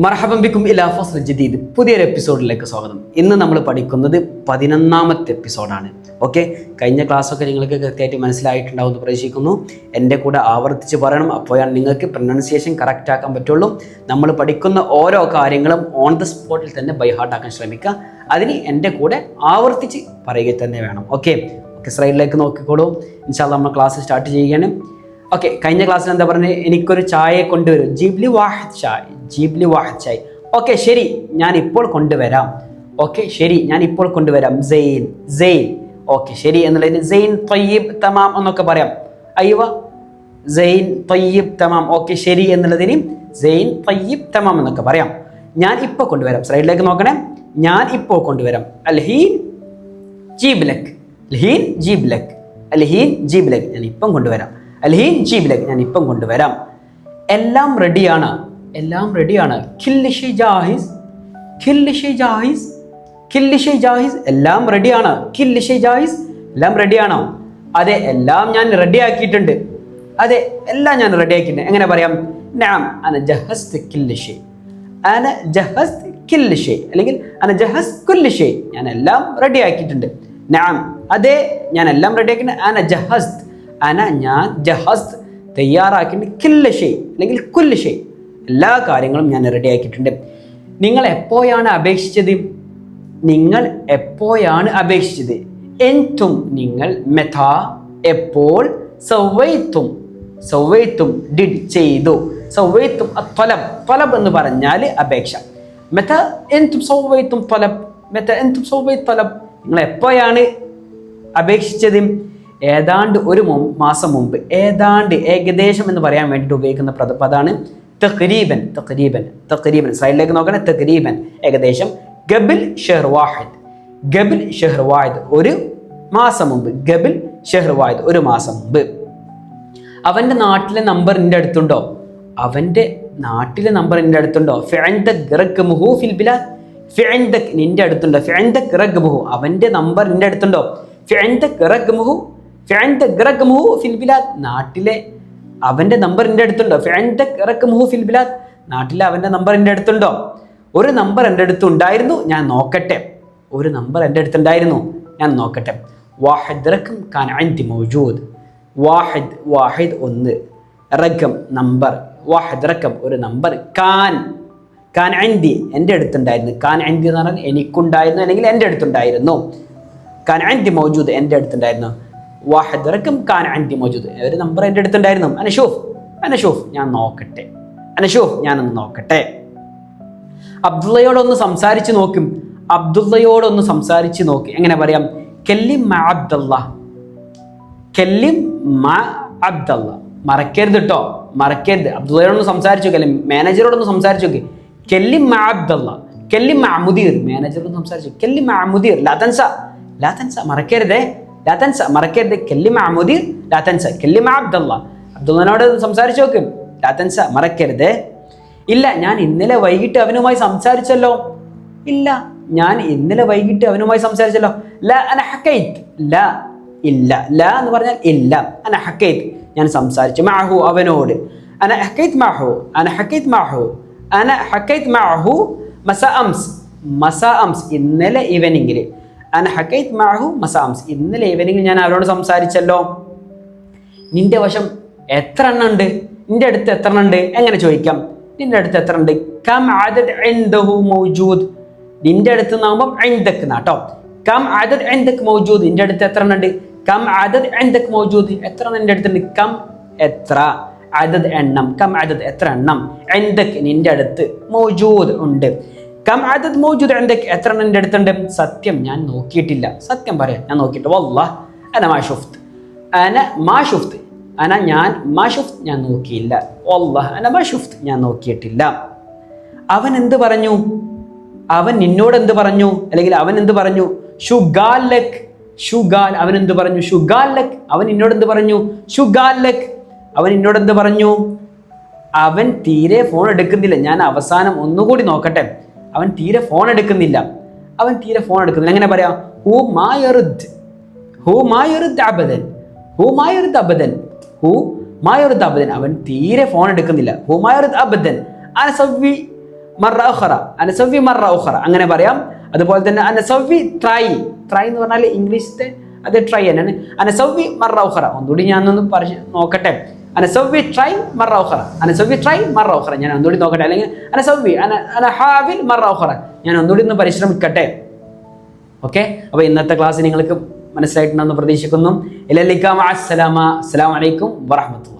മർഹബം ബിക്കും ഇലാ ഫസ്ൽ ജദീദ്. പുതിയൊരു എപ്പിസോഡിലേക്ക് സ്വാഗതം. ഇന്ന് നമ്മൾ പഠിക്കുന്നത് പതിനൊന്നാമത്തെ എപ്പിസോഡാണ്. ഓക്കെ? കഴിഞ്ഞ ക്ലാസ്സൊക്കെ നിങ്ങൾക്ക് കൃത്യമായിട്ട് മനസ്സിലായിട്ടുണ്ടാവും എന്ന് പ്രതീക്ഷിക്കുന്നു. എന്റെ കൂടെ ആവർത്തിച്ച് പറയണം. അപ്പോഴാണ് നിങ്ങൾക്ക് പ്രൊനൗൺസിയേഷൻ കറക്റ്റ് ആക്കാൻ പറ്റുള്ളൂ. നമ്മൾ പഠിക്കുന്ന ഓരോ കാര്യങ്ങളും ഓൺ ദ സ്പോട്ടിൽ തന്നെ ബൈ ഹാർട്ട് ആക്കാൻ ശ്രമിക്കുക. അതിന് എന്റെ കൂടെ ആവർത്തിച്ച് പറയുക തന്നെ വേണം. ഓക്കെ? ഓക്കെ സ്ലൈഡിലേക്ക് നോക്കിക്കോളൂ. ഇൻഷാല്ല നമ്മൾ ക്ലാസ് സ്റ്റാർട്ട് ചെയ്യുകയാണ്. ഓക്കെ കഴിഞ്ഞ ക്ലാസ്സിൽ എന്താ പറഞ്ഞത്? എനിക്കൊരു ചായയെ കൊണ്ടുവരും. ജീബ്ലി വാഹ് ചായ്. ജീബ്ലി വാഹച്ചായി ചായ് ഓക്കെ ശരി. ഞാൻ ഇപ്പോൾ കൊണ്ടുവരാം. ഓക്കെ ശരി. ഞാൻ ഇപ്പോൾ കൊണ്ടുവരാം. സെയിൻ സെയിൻ. ഓക്കെ ശരി എന്നുള്ളതിന് സെയിൻ തൊയ്യബ് തമാം എന്നൊക്കെ പറയാം. അയ്യവ സെയിൻ തൊയ്യബ് തമാം. ഓക്കെ ശരി എന്നുള്ളതിന് സെയിൻ തൊയ്യബ് തമാം എന്നൊക്കെ പറയാം. ഞാൻ ഇപ്പോൾ കൊണ്ടുവരാം. സ്ലൈഡിലേക്ക് നോക്കണേ. ഞാൻ ഇപ്പോൾ കൊണ്ടുവരാം. അൽഹീൻ ജീബ്ലക് അൽഹീൻ ജീബ്ലക് അൽഹീൻ ജീബ്ലക് ഞാൻ ഇപ്പം കൊണ്ടുവരാം. അൽഹീൻ ജീബ്ലക് ഞാൻ ഇപ്പം കൊണ്ടുവരാം. എല്ലാം റെഡിയാണ് എല്ലാം റെഡിയാണ്. ജാഹിസ് ജാഹിസ് ജാഹിസ് എല്ലാം റെഡിയാണ്. ജാഹിസ് എല്ലാം റെഡിയാണോ? അതെ എല്ലാം ഞാൻ റെഡിയാക്കിയിട്ടുണ്ട്. അതെ എല്ലാം ഞാൻ റെഡിയാക്കിയിട്ടുണ്ട്. എങ്ങനെ പറയാം? അന അന അല്ലെങ്കിൽ അന ഞാൻ എല്ലാം റെഡിയാക്കിയിട്ടുണ്ട്. നാം അതെ ഞാൻ എല്ലാം റെഡിയാക്കിയിട്ടുണ്ട്. അന അന ഞാൻ ജഹസ് തയ്യാറാക്കിയിട്ടുണ്ട്. അല്ലെങ്കിൽ എല്ലാ കാര്യങ്ങളും ഞാൻ റെഡി ആക്കിയിട്ടുണ്ട്. നിങ്ങൾ എപ്പോഴാണ് അപേക്ഷിച്ചത്? നിങ്ങൾ എപ്പോഴാണ് അപേക്ഷിച്ചത്? എന്തും നിങ്ങൾ മെഥ എപ്പോൾ സൗവൈത്തും സൗവൈത്തും ഡിഡ് ചെയ്തു. സൗവൈത്തും ത്വലം ത്വലം എന്ന് പറഞ്ഞാൽ അപേക്ഷ. മെഥ എന്തും സൗവൈത്തും ത്വലം മെഥ എന്തും സൗവൈ ത്വലബ് നിങ്ങൾ എപ്പോഴാണ് അപേക്ഷിച്ചത്? ഏതാണ്ട് ഒരു മാസം മുമ്പ്. ഏതാണ്ട് ഏകദേശം എന്ന് പറയാൻ വേണ്ടിയിട്ട് ഉപയോഗിക്കുന്ന പദ പദമാണ് തഖരീബൻ തഖരീബൻ തഖരീബൻ. സൈഡിലേക്ക് നോക്കണേ തഖരീബൻ. ഏകദേശം ഗബിൽ ഷെഹർ വാഹിദ്. ഗബിൽ ഷെഹർ വാഹിദ് ഒരു മാസം മുമ്പ്. ഗബിൽ ഷെഹർ വാഹിദ് ഒരു മാസം മുമ്പ്. അവന്റെ നാട്ടിലെ നമ്പർ എന്റെ അടുത്തുണ്ടോ? അവന്റെ നാട്ടിലെ നമ്പർ എന്റെ അടുത്തുണ്ടോ? റഖ്മുഹു ഫിൽ നിന്റെ അടുത്തുണ്ടോ? ഫിഅൻദക് റഖ്മുഹു അവന്റെ നമ്പർ എന്റെ അടുത്തുണ്ടോ? ഫിഅൻദക് റഖ്മുഹു ഫിഅൻദക് റഖ്മുഹു ഫിൽ നാട്ടിലെ അവന്റെ നമ്പർ എന്റെ അടുത്തുണ്ടോ? ഫിൽ ബിലാദ്. നാട്ടിലെ അവന്റെ നമ്പർ എന്റെ അടുത്തുണ്ടോ? ഒരു നമ്പർ എന്റെ അടുത്തുണ്ടായിരുന്നു ഞാൻ നോക്കട്ടെ. ഒരു നമ്പർ എന്റെ അടുത്തുണ്ടായിരുന്നു ഞാൻ നോക്കട്ടെ. വാഹിദ് മൗജൂദ്. വാഹിദ് വാഹിദ് ഒന്ന്. റഖം നമ്പർ വാഹിദ് റഖം ഒരു നമ്പർ കാൻ കാൻ അൻതി എന്റെ അടുത്തുണ്ടായിരുന്നു. കാൻ അൻതി എന്ന് പറഞ്ഞാൽ എനിക്കുണ്ടായിരുന്നു അല്ലെങ്കിൽ എന്റെ അടുത്തുണ്ടായിരുന്നു. കാൻ അൻതി മൗജൂദ് എന്റെ അടുത്തുണ്ടായിരുന്നു. വാഹിദ് റക്കം കാൻ അൻതി മൗജൂദ്. ഒരു നമ്പർ എന്റെ അടുത്തുണ്ടായിരുന്നു? അനഷൂഫ്. അനഷൂഫ് ഞാൻ നോക്കട്ടെ. അനഷൂഫ് ഞാനൊന്ന് നോക്കട്ടെ. അബ്ദുള്ളയോടൊന്ന് സംസാരിച്ച് നോക്കും. അബ്ദുള്ളയോടൊന്ന് സംസാരിച്ച് നോക്കി. എങ്ങനെ പറയാം? കെല്ലിം മ അബ്ദുള്ള. കെല്ലിം മ അബ്ദുള്ള. മറക്കരുത് കേട്ടോ മറക്കരുത്. അബ്ദുള്ളയോടൊന്ന് സംസാരിച്ചു നോക്കി. അല്ലെങ്കിൽ മാനേജറോടൊന്ന് സംസാരിച്ചു നോക്കി. കെല്ലിം മ അബ്ദുള്ള. കെല്ലിം മ മുദീർ. മാനേജറോട് സംസാരിച്ചു കെല്ലിം മ മുദീർ. ലാതൻസ ലാതൻസ മറക്കരുതേ. ലാതൻസ മറക്കരുത് കെല്ലിം മ മുദീർ ലാതൻസ കെല്ലിം മ അബ്ദുള്ള അബ്ദുള്ളനോട് സംസാരിച്ചു നോക്കും. ലാ തൻസ മറക്കരുത് ഇല്ല ഞാൻ ഇന്നലെ വൈകിട്ട് അവനുമായി സംസാരിച്ചല്ലോ. ഇല്ല ഞാൻ ഇന്നലെ വൈകിട്ട് അവനുമായി സംസാരിച്ചല്ലോ. ല അന ല ഇല്ല. ല എന്ന് പറഞ്ഞാൽ ഇല്ല. അനഹക്കൈത്ത് ഞാൻ സംസാരിച്ചു. മാഹു അവനോട്. അന ഹക്കൈത്ത് മാഹു അന ഹക്കൈത്ത് മാഹു അന ഹക്കൈത്ത് മാഹു മസ അംസ് മസ അംസ് ഇന്നലെ ഈവനിങ്ങിൽ അന ഹക്കൈത് മാഹു മസാംസ്. ഇന്നലെ ഈവനിങ് ഞാൻ അവരോട് സംസാരിച്ചല്ലോ. നിന്റെ വശം എത്ര എണ്ണം ഉണ്ട്? നിന്റെ അടുത്ത് എത്ര എണ്ണം ഉണ്ട്? എങ്ങനെ ചോദിക്കാം? നിന്റെ അടുത്ത് എത്ര ഉണ്ട്? കം ആദത് ഇൻദഹു മൗജൂദ്. നിന്റെ അടുത്ത് നിന്നാകുമ്പോൾ ഐന്ദക്ക് നാട്ടോ കം ആദത് ഐന്ദക്ക് മൗജൂദ്. നിന്റെ അടുത്ത് എത്ര എണ്ണം ഉണ്ട്? കം ആദത് ഐന്ദക്ക് മൗജൂദ്. എത്ര എണ്ണം നിന്റെ അടുത്തുണ്ട് കം എത്ര? ആദദ് എണ്ണം. കം ആദദ് എത്ര എണ്ണം? ഐന്ദക്ക് നിന്റെ അടുത്ത് മൗജൂദ് ഉണ്ട്. കം ആദദ് മൗജൂദ് ഐന്ദക്ക് എത്ര എന്റെ അടുത്തുണ്ട്? സത്യം ഞാൻ നോക്കിയിട്ടില്ല. സത്യം പറയാം ഞാൻ നോക്കിയിട്ട് വല്ല അന മാഷുഫ്ത് അന മാഷുഫ്ത് അന ഞാൻ മാഷുഫ്ത് ഞാൻ നോക്കിയില്ല. വല്ല അന മാഷുഫ്ത് ഞാൻ നോക്കിയിട്ടില്ല. അവൻ എന്ത് പറഞ്ഞു? അവൻ നിന്നോട് എന്ത് പറഞ്ഞു? അല്ലെങ്കിൽ അവൻ എന്ത് പറഞ്ഞു? ഷുഗാലക് ഷുഗാൽ അവൻ എന്ത് പറഞ്ഞു? ഷുഗാലക് അവൻ നിന്നോട് എന്ത് പറഞ്ഞു? ഷുഗാലക് അവൻ നിന്നോട് എന്ത് പറഞ്ഞു? അവൻ തീരെ ഫോൺ എടുക്കുന്നില്ല. ഞാൻ അവസാനം ഒന്നുകൂടി നോക്കട്ടെ. അവൻ തീരെ ഫോൺ എടുക്കുന്നില്ല. അവൻ തീരെ ഫോൺ എടുക്കുന്നില്ല. എങ്ങനെ പറയാം? ഹൂ മായറുദ്. ഹൂ മായറുദ് അബദൻ. ഹൂ മായറുദ് അബദൻ. ഹൂ മായറുദ് അബദൻ. അവൻ തീരെ ഫോൺ എടുക്കുന്നില്ല. ഹൂ മായറുദ് അബദൻ. അനസവി മറ ഉഖറ. അനസവി മറ ഉഖറ. അങ്ങനെ പറയാം. അതുപോലെ തന്നെ അനസവി ട്രൈ ട്രൈ എന്ന് പറഞ്ഞാൽ ഇംഗ്ലീഷിലെ അത് ട്രൈ തന്നെയാണ്. അനസവി മറ ഉഖറ. ഒന്നുകൂടി ഞാനൊന്ന് പറ നോക്കട്ടെ. അനസവി ട്രൈ മറ ഉഖറ അനസവി ട്രൈ മറ ഉഖറ ഞാൻ ഒന്നുകൂടി നോക്കട്ടെ അല്ലെങ്കിൽ അനസവി അന അനഹാവിൽ മറ ഉഖറ ഞാൻ ഒന്നുകൂടി ഒന്ന് പരിശ്രമിക്കട്ടെ. ഓക്കെ അപ്പോൾ ഇന്നത്തെ ക്ലാസ് നിങ്ങൾക്ക് മനസ്സിലായിട്ടുണ്ടെന്ന് പ്രതീക്ഷിക്കുന്നു. ഇലലിക്കാം അസ്സലാമ. അസ്സലാമലൈക്കും വറഹമത്തുള്ള